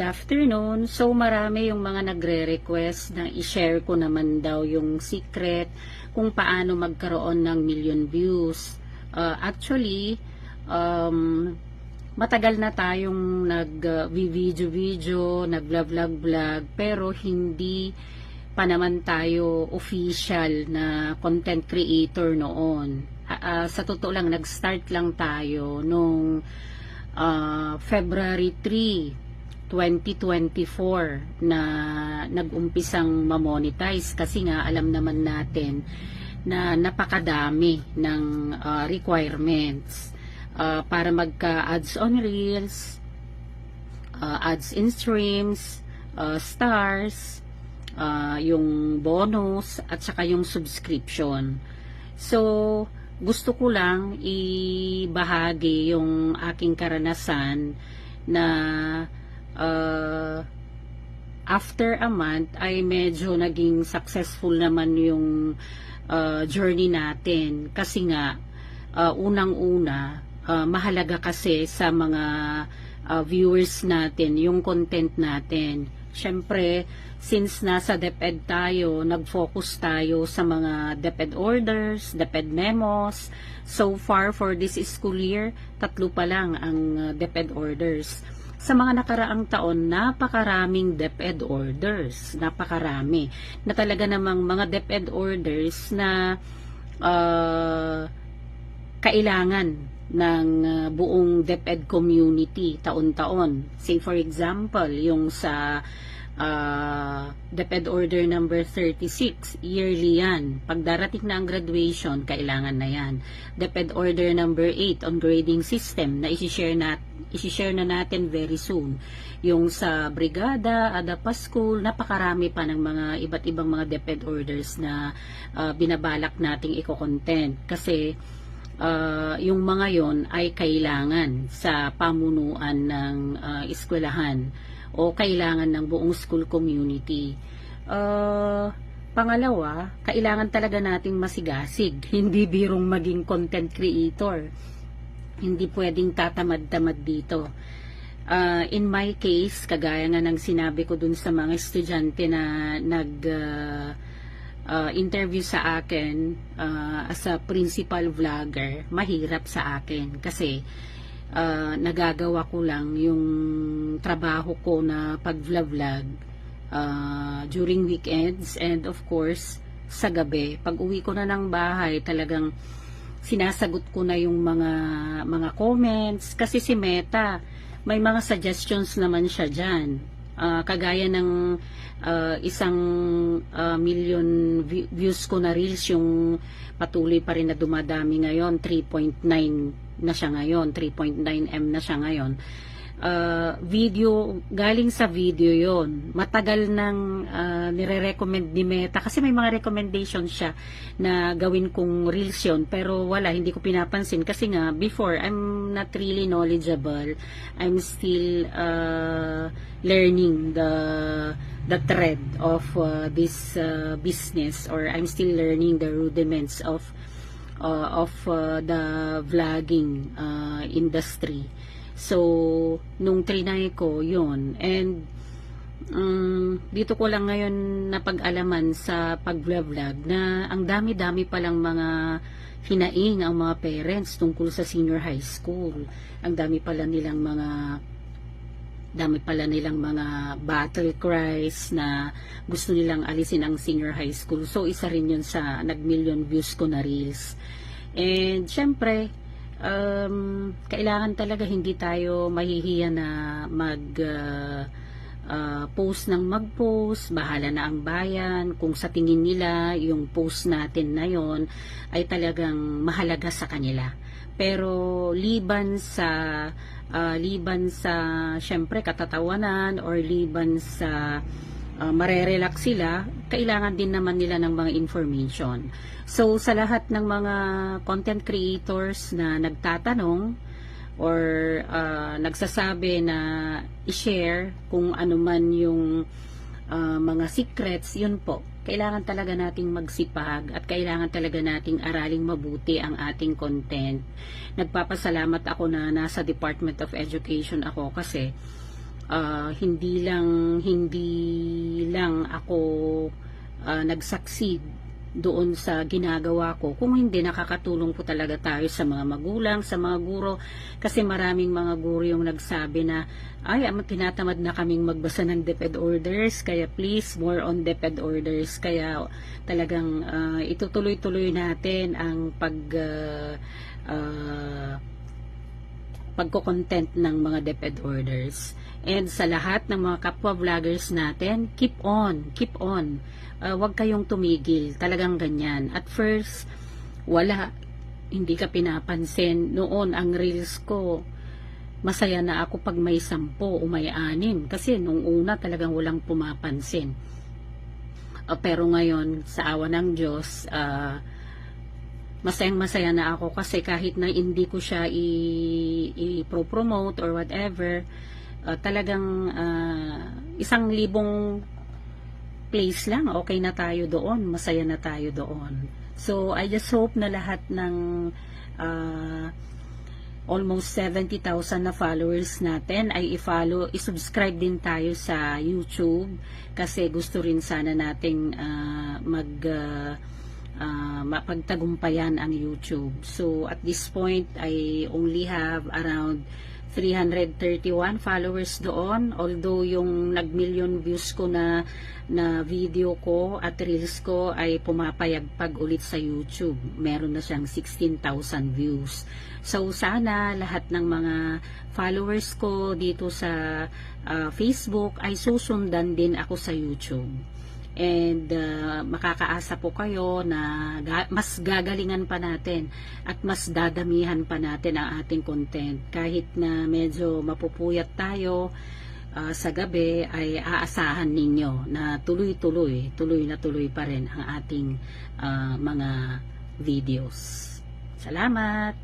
Good afternoon. So marami yung mga nagre-request na i-share ko naman daw yung secret kung paano magkaroon ng million views. Uh, actually, um, matagal na tayong nag-video-video, nag-vlog-vlog, pero hindi pa naman tayo official na content creator noon. Uh, sa totoo lang, nag-start lang tayo nung uh, February 3, 2024 na nag-umpisang mamonetize kasi nga alam naman natin na napakadami ng uh, requirements uh, para magka-ads on Reels, uh, ads in streams, uh, stars, uh, yung bonus, at saka yung subscription. So, gusto ko lang ibahagi yung aking karanasan na uh, after a month ay medyo naging successful naman yung uh, journey natin. Kasi nga uh, unang-una uh, mahalaga kasi sa mga uh, viewers natin yung content natin. Syempre since nasa DepEd tayo nag-focus tayo sa mga DepEd orders DepEd memos. So far for this school year tatlo pa lang ang uh, DepEd orders sa mga nakaraang taon, napakaraming DepEd orders. Napakarami. Na talaga namang mga DepEd orders na uh, kailangan ng uh, buong DepEd community taon-taon. Say for example, yung sa uh, DepEd Order number 36, yearly yan. Pag darating na ang graduation, kailangan na yan. DepEd Order number 8 on grading system na isi-share na, isi-share na natin very soon. Yung sa Brigada, Adapa School, napakarami pa ng mga iba't ibang mga DepEd orders na uh, binabalak nating i-content. Kasi uh, yung mga yon ay kailangan sa pamunuan ng uh, eskwelahan o kailangan ng buong school community. Uh, pangalawa, kailangan talaga nating masigasig, hindi birong maging content creator. Hindi pwedeng tatamad-tamad dito. Uh, in my case, kagaya nga ng sinabi ko dun sa mga estudyante na nag uh, uh, interview sa akin uh, as a principal vlogger, mahirap sa akin kasi uh, nagagawa ko lang yung trabaho ko na pag-vlog uh, during weekends and of course sa gabi. Pag uwi ko na ng bahay, talagang sinasagot ko na yung mga mga comments kasi si Meta may mga suggestions naman siya diyan. Uh, kagaya ng uh, isang uh, million views ko na reels yung patuloy pa rin na dumadami ngayon 3.9 na siya ngayon, 3.9M na siya ngayon. Uh, video, galing sa video yon Matagal nang uh, nire-recommend ni Meta kasi may mga recommendation siya na gawin kong reels yun pero wala, hindi ko pinapansin kasi nga before, I'm not really knowledgeable. I'm still uh, learning the the thread of uh, this uh, business or I'm still learning the rudiments of uh, of uh, the vlogging uh, industry. So, nung trinay ko, yon And, um, dito ko lang ngayon napag-alaman sa pag-vlog na ang dami-dami palang mga hinaing ang mga parents tungkol sa senior high school. Ang dami pala nilang mga dami pala nilang mga battle cries na gusto nilang alisin ang senior high school. So, isa rin yun sa nag-million views ko na reels. And, syempre, um, kailangan talaga hindi tayo mahihiya na mag uh, uh, post ng mag-post, bahala na ang bayan, kung sa tingin nila yung post natin na yon ay talagang mahalaga sa kanila. Pero liban sa uh, liban sa syempre katatawanan or liban sa uh, marerelax sila, kailangan din naman nila ng mga information. So sa lahat ng mga content creators na nagtatanong or uh, nagsasabi na i-share kung ano man yung uh, mga secrets, yun po kailangan talaga nating magsipag at kailangan talaga nating araling mabuti ang ating content. Nagpapasalamat ako na nasa Department of Education ako kasi ah, hindi lang hindi lang ako ah, nag-succeed doon sa ginagawa ko. Kung hindi nakakatulong po talaga tayo sa mga magulang, sa mga guro. Kasi maraming mga guro yung nagsabi na ay am- tinatamad na kaming magbasa ng DepEd orders kaya please more on DepEd orders. Kaya talagang ah, itutuloy-tuloy natin ang pag ah, ah, pagko-content ng mga DepEd orders. And sa lahat ng mga kapwa vloggers natin, keep on, keep on. Uh, huwag kayong tumigil, talagang ganyan. At first, wala, hindi ka pinapansin. Noon, ang reels ko, masaya na ako pag may sampo o may anim. Kasi nung una, talagang walang pumapansin. Uh, pero ngayon, sa awa ng Diyos, uh, masayang masaya na ako kasi kahit na hindi ko siya i-promote or whatever, uh, talagang uh, isang libong place lang, okay na tayo doon, masaya na tayo doon. So, I just hope na lahat ng uh, almost 70,000 na followers natin ay i-follow, i-subscribe din tayo sa YouTube kasi gusto rin sana nating uh, mag uh, uh, mapagtagumpayan ang YouTube. So, at this point, I only have around 331 followers doon. Although, yung nag-million views ko na, na video ko at reels ko ay pumapayagpag ulit sa YouTube. Meron na siyang 16,000 views. So, sana lahat ng mga followers ko dito sa uh, Facebook ay susundan din ako sa YouTube and uh, makakaasa po kayo na ga- mas gagalingan pa natin at mas dadamihan pa natin ang ating content. Kahit na medyo mapupuyat tayo uh, sa gabi ay aasahan ninyo na tuloy-tuloy tuloy na tuloy pa rin ang ating uh, mga videos. Salamat